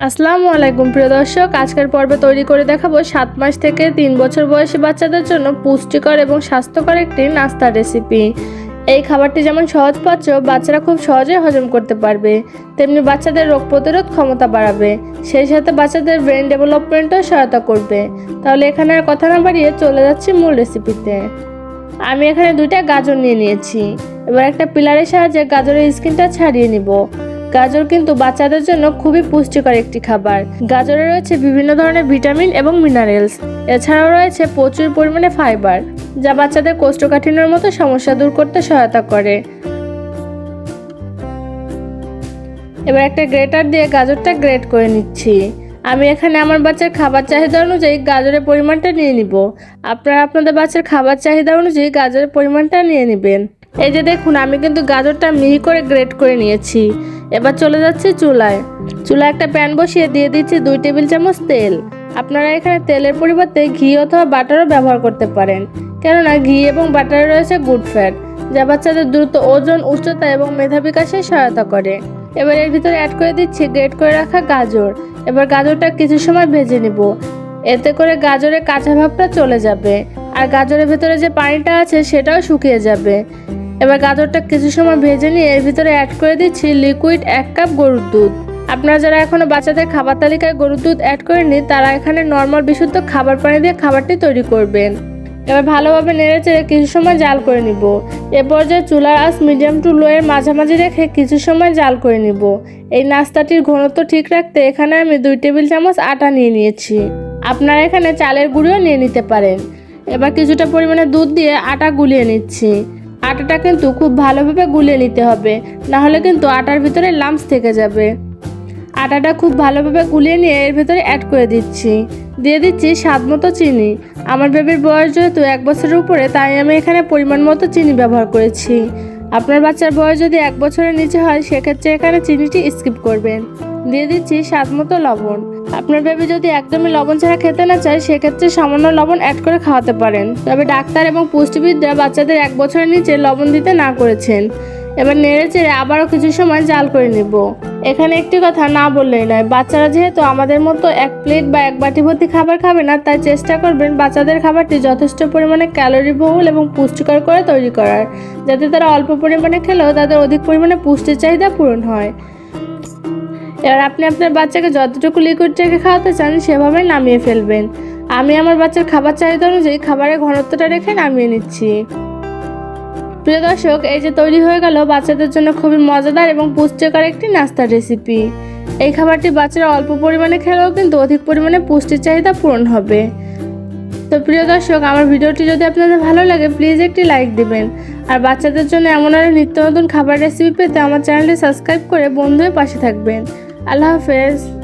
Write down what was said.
আসসালামু আলাইকুম, প্রিয় দর্শক। আজকের পর্বে তৈরি করে দেখাবো সাত মাস থেকে তিন বছর বয়সী বাচ্চাদের জন্য পুষ্টিকর এবং স্বাস্থ্যকর একটি নাস্তার রেসিপি এই খাবারটি যেমন সহজপাচ্য বাচ্চারা খুব সহজে হজম করতে পারবে। তেমনি বাচ্চাদের রোগ প্রতিরোধ ক্ষমতা বাড়াবে। সেই সাথে বাচ্চাদের ব্রেন ডেভেলপমেন্টও সহায়তা করবে। তাহলে এখানে আর কথা না বাড়িয়ে চলে যাচ্ছি মূল রেসিপিতে আমি এখানে দুইটা গাজর নিয়ে নিয়েছি। এবার একটা পিলারের সাহায্যে গাজরের স্কিনটা ছাড়িয়ে নিব। গাজর কিন্তু বাচ্চাদের জন্য খুবই পুষ্টিকর একটি খাবার। গাজরে রয়েছে বিভিন্ন ধরনের ভিটামিন এবং মিনারেলস। এছাড়াও রয়েছে প্রচুর পরিমাণে ফাইবার, যা বাচ্চাদের কোষ্ঠকাঠিন্যের মতো সমস্যা দূর করতে সহায়তা করে। এবার একটা গ্রেটার দিয়ে গাজরটা গ্রেট করে নিচ্ছি। আমি এখানে আমার বাচ্চার খাবার চাহিদা অনুযায়ী গাজরের পরিমাণটা নিয়ে নিব। আপনারা আপনাদের বাচ্চার খাবার চাহিদা অনুযায়ী গাজরের পরিমাণটা নিয়ে নেবেন। এই যে দেখুন, আমি কিন্তু গাজরটা মিহি করে গ্রেট করে নিয়েছি। এবার চলে যাচ্ছি চুলায়। চুলায় একটা প্যান বসিয়ে দিয়ে দিচ্ছি দুই টেবিল চামচ তেল। আপনারা এখানে তেলের পরিবর্তে ঘি অথবা বাটারও ব্যবহার করতে পারেন। কেননা ঘি এবং বাটারে রয়েছে গুড ফ্যাট যা বাচ্চাদের দ্রুত ওজন, উচ্চতা এবং মেধা বিকাশে সহায়তা করে। এবার এর ভিতরে অ্যাড করে দিচ্ছি গ্রেট করে রাখা গাজর। এবার গাজরটা কিছু সময় ভেজে নিব। এতে করে গাজরের কাঁচা ভাবটা চলে যাবে। আর গাজরের ভেতরে যে পানিটা আছে সেটাও শুকিয়ে যাবে। এবার গাজরটা কিছু সময় ভেজে নিয়ে এর ভিতরে অ্যাড করে দিচ্ছি লিকুইড এক কাপ গরুর দুধ। আপনারা যারা এখনও বাচ্চাদের খাবার তালিকায় গরুর দুধ অ্যাড করেননি, তারা এখানে নর্মাল বিশুদ্ধ খাবার পানি দিয়ে খাবারটি তৈরি করবেন। এবার ভালোভাবে নেড়ে চেড়ে কিছু সময় জাল করে নিব। এ পর্যায়ে চুলার আঁচ মিডিয়াম টু লোয়ের মাঝামাঝি রেখে কিছু সময় জাল করে নিব। এই নাস্তাটির ঘনত্ব ঠিক রাখতে এখানে আমি দুই টেবিল চামচ আটা নিয়ে নিয়েছি। আপনারা এখানে চালের গুঁড়িও নিয়ে নিতে পারেন। এবার কিছুটা পরিমাণে দুধ দিয়ে আটা গুলিয়ে নিচ্ছি। আটাটা কিন্তু খুব ভালোভাবে গুলিয়ে নিতে হবে। না হলে কিন্তু আটার ভিতরে লাম্পস থেকে যাবে। আটাটা খুব ভালোভাবে গুলিয়ে নিয়ে এর ভেতরে অ্যাড করে দিচ্ছি। দিয়ে দিচ্ছি স্বাদ মতো চিনি। আমার বেবির বয়স যেহেতু এক বছরের উপরে, তাই আমি এখানে পরিমাণ মতো চিনি ব্যবহার করেছি। আপনার বাচ্চার বয়স যদি এক বছরের নিচে হয়, সেক্ষেত্রে এখানে চিনিটি স্কিপ করবেন। দিয়ে দিচ্ছি স্বাদ মতো লবণ। আপনার বেবি যদি একদমই লবণ ছাড়া খেতে না চায়, সেক্ষেত্রে সামান্য লবণ অ্যাড করে খাওয়াতে পারেন। তবে ডাক্তার এবং পুষ্টিবিদরা বাচ্চাদের এক বছরের নিচে লবণ দিতে না করেছেন। এবার নেড়ে চেড়ে আবারও কিছু সময় জাল করে নিব। এখানে একটি কথা না বললেই নয়, বাচ্চারা যেহেতু আমাদের মতো এক প্লেট বা এক বাটি ভর্তি খাবার খাবে না, তাই চেষ্টা করবেন বাচ্চাদের খাবারটি যথেষ্ট পরিমাণে ক্যালোরি বহুল এবং পুষ্টিকর করে তৈরি করার, যাতে তারা অল্প পরিমাণে খেলেও তাদের অধিক পরিমাণে পুষ্টির চাহিদা পূরণ হয়। এবার আপনি আপনার বাচ্চাকে যতটুকু লিকুইড রেখে খাওয়াতে চান, সেভাবে নামিয়ে ফেলবেন। আমি আমার বাচ্চার খাবার চাহিদা অনুযায়ী খাবারের ঘনত্বটা রেখে নামিয়ে নিচ্ছি। প্রিয় দর্শক, এই যে তৈরি হয়ে গেল বাচ্চাদের জন্য খুবই মজাদার এবং পুষ্টিকর একটি নাস্তার রেসিপি এই খাবারটি বাচ্চারা অল্প পরিমাণে খেলেও কিন্তু অধিক পরিমাণে পুষ্টির চাহিদা পূরণ হবে। তো প্রিয় দর্শক, আমার ভিডিওটি যদি আপনাদের ভালো লাগে প্লিজ একটি লাইক দিবেন। আর বাচ্চাদের জন্য এমন আরও নিত্য নতুন খাবার রেসিপি পেতে আমার চ্যানেলটি সাবস্ক্রাইব করে বন্ধুদের পাশে থাকবেন। আল্লাহ হাফেজ।